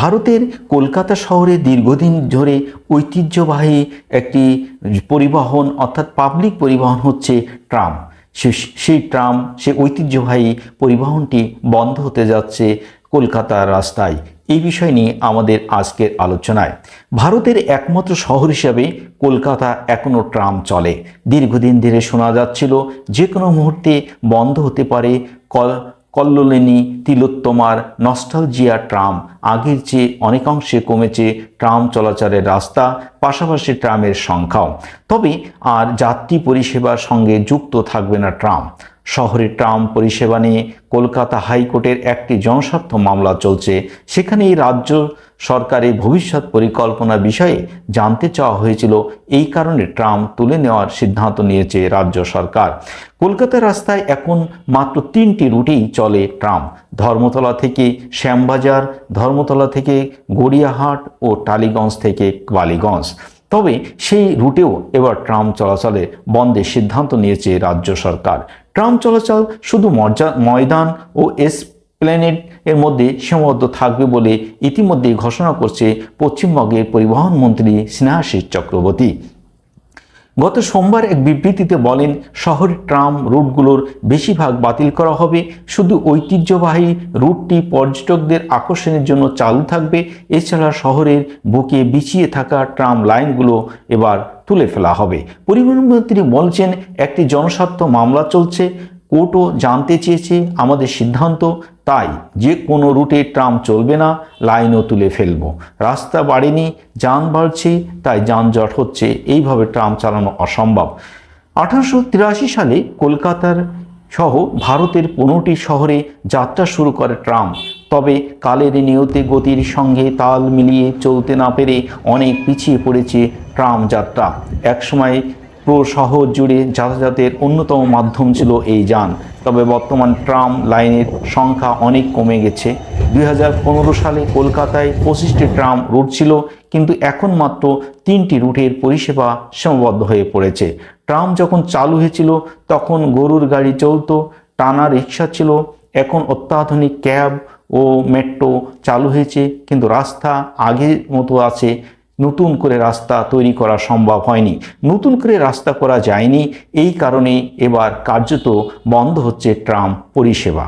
ভারতের কলকাতা শহরে দীর্ঘদিন ধরে ঐতিহ্যবাহী একটি পরিবহন অর্থাৎ পাবলিক পরিবহন হচ্ছে ট্রাম। সেই ট্রাম সেই ঐতিহ্যবাহী পরিবহনটি বন্ধ হতে যাচ্ছে কলকাতার রাস্তায়। এই বিষয় নিয়ে আমাদের আজকের আলোচনায়। ভারতের একমাত্র শহর হিসাবে কলকাতা এখনও ট্রাম চলে। দীর্ঘদিন ধরে শোনা যাচ্ছিল যে কোনো মুহূর্তে বন্ধ হতে পারে কল কল্লোলিনী, তিলোত্তমার নস্টালজিয়া ট্রাম। আগের চেয়ে অনেকাংশে কমেছে ট্রাম চলাচলের রাস্তা, পাশাপাশি ট্রামের সংখ্যাও। তবে আর যাত্রী পরিষেবার সঙ্গে যুক্ত থাকবে না ট্রাম। শহরে ট্রাম পরিষেবা নিয়ে কলকাতা হাইকোর্টের একটি জনস্বার্থ মামলা চলছে। সেখানে এই রাজ্য সরকারের ভবিষ্যৎ পরিকল্পনা বিষয়ে জানতে চাওয়া হয়েছিল। এই কারণে ট্রাম তুলে নেওয়ার সিদ্ধান্ত নিয়েছে রাজ্য সরকার। কলকাতার রাস্তায় এখন মাত্র তিনটি রুটেই চলে ট্রাম। ধর্মতলা থেকে শ্যামবাজার, ধর্মতলা থেকে গড়িয়াহাট ও টালিগঞ্জ থেকে বালিগঞ্জ। তবে সেই রুটেও এবার ট্রাম চলাচলে বন্ধের সিদ্ধান্ত নিয়েছে রাজ্য সরকার। ট্রাম চলাচল শুধু ময়দান ও এসপ্লেনেড এর মধ্যে সীমাবদ্ধ থাকবে বলে ইতিমধ্যে ঘোষণা করছে পশ্চিমবঙ্গের পরিবহন মন্ত্রী স্নেহাশিস চক্রবর্তী। গত সোমবার এক বিবৃতিতে বলেন শহরের ট্রাম রুটগুলোর বেশিরভাগ বাতিল করা হবে। শুধু ঐতিহ্যবাহী রুটটি পর্যটকদের আকর্ষণের জন্য চালু থাকবে। এছাড়া শহরের বুকে বিছিয়ে থাকা ট্রাম লাইনগুলো এবার তুলে ফেলা হবে। পরিবহন মন্ত্রী বলছেন, একটি জনস্বার্থ মামলা চলছে। কোর্টও জানতে চেয়েছে আমাদের সিদ্ধান্ত। তাই যে কোনো রুটে ট্রাম চলবে না, লাইনও তুলে ফেলব। রাস্তা বাড়েনি, যান বাড়ছে, তাই যানজট হচ্ছে। এইভাবে ট্রাম চালানো অসম্ভব। আঠারোশো তিরাশি সালে কলকাতার সহ ভারতের পনেরোটি শহরে যাত্রা শুরু করে ট্রাম। তবে কালের নিয়তে গতির সঙ্গে তাল মিলিয়ে চলতে না পেরে অনেক পিছিয়ে পড়েছে ট্রাম যাত্রা। একসময় শহর জুড়ে যাতায়াতের অন্যতম মাধ্যম ছিল এই যান। তবে বর্তমান ট্রাম লাইনের সংখ্যা অনেক কমে গেছে। দুই হাজার পনেরো সালে কলকাতায় পঁচিশটি ট্রাম রুট ছিল, কিন্তু এখন মাত্র তিনটি রুটের পরিষেবা সীমাবদ্ধ হয়ে পড়েছে। ট্রাম যখন চালু হয়েছিল, তখন গরুর গাড়ি চলতো, টানা রিক্সা ছিল, এখন অত্যাধুনিক ক্যাব ও মেট্রো চালু হয়েছে, কিন্তু রাস্তা আগের মতো আছে নতুন করে রাস্তা তৈরি করা সম্ভব হয়নি। নতুন করে রাস্তা করা যায়নি। এই কারণে এবার কার্যত বন্ধ হচ্ছে ট্রাম পরিষেবা।